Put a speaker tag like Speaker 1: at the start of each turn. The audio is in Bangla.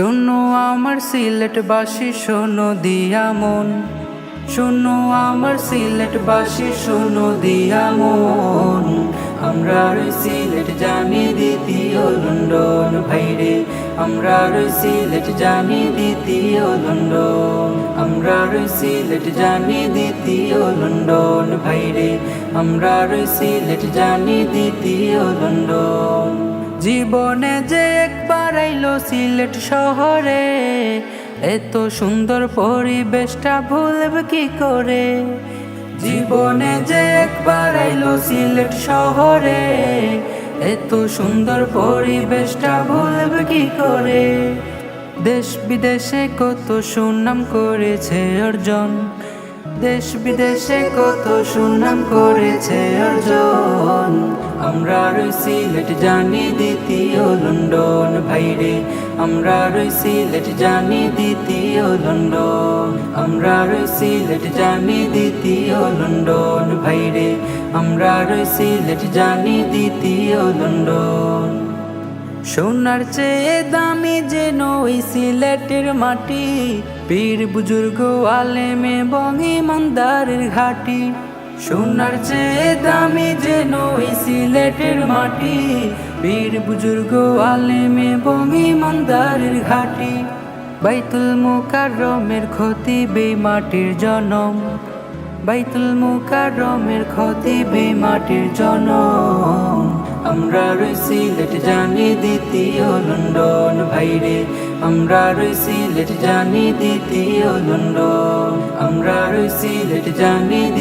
Speaker 1: শোনো আমার সিলেট বাসি শোনো দিয়া মন। শোনো আমার সিলেট বাসি শোনো দিয়া মন। আমরা সিলেট জানি দ্বিতীয় লন্ডন, ভাইরে। আমরা সিলেট জানি দ্বিতীয় লন্ডন। আমরা সিলেট জানি দ্বিতীয় লন্ডন, ভাইরে। আমরা সিলেট জানি দ্বিতীয় লন্ডন। জীবনে যে একবার আইলো সিলেট শহরে। এত সুন্দর পরিবেশটা ভুলবে কি করে? জীবনে যে একবার আইলো সিলেট শহরে, এত সুন্দর পরিবেশটা ভুলবে কি করে? দেশ বিদেশে কত সুনাম করেছে অর্জন। দেশ বিদেশে কত সুনাম করেছে অর্জন। আমরা রই সিলেট জানি দ্বিতীয় লন্ডন। ভাইরে, আমরা রই সিলেট জানি দ্বিতীয় লন্ডন। আমরা রই সিলেট জানি দ্বিতীয় লন্ডন। ভাইরে, আমরা রই সিলেট জানি দ্বিতীয় লন্ডন। সোনার চেয়ে দামি যেন ওই সিলেটের মাটি। পীর বুজুর্গ, আলেমে বঙ্গি মন্দারের ঘাটি। সোনার চেয়ে দামি যেন ওই সিলেটের মাটি। পীর বুজুর্গ, আলেমে বঙ্গি মন্দারের ঘাটি। বাইতুল মুকাররমের ক্ষতি বে মাটির জনম। বাইতুল মুকারমের ক্ষতি বে মাটির জন আমরা রয়েছি, লেট জানি দ্বিতীয় লন্ডন ভাইরে। আমরা রয়েছি, লেট জানি দ্বিতীয় লন্ডন। আমরা রয়েছি, লেট জানি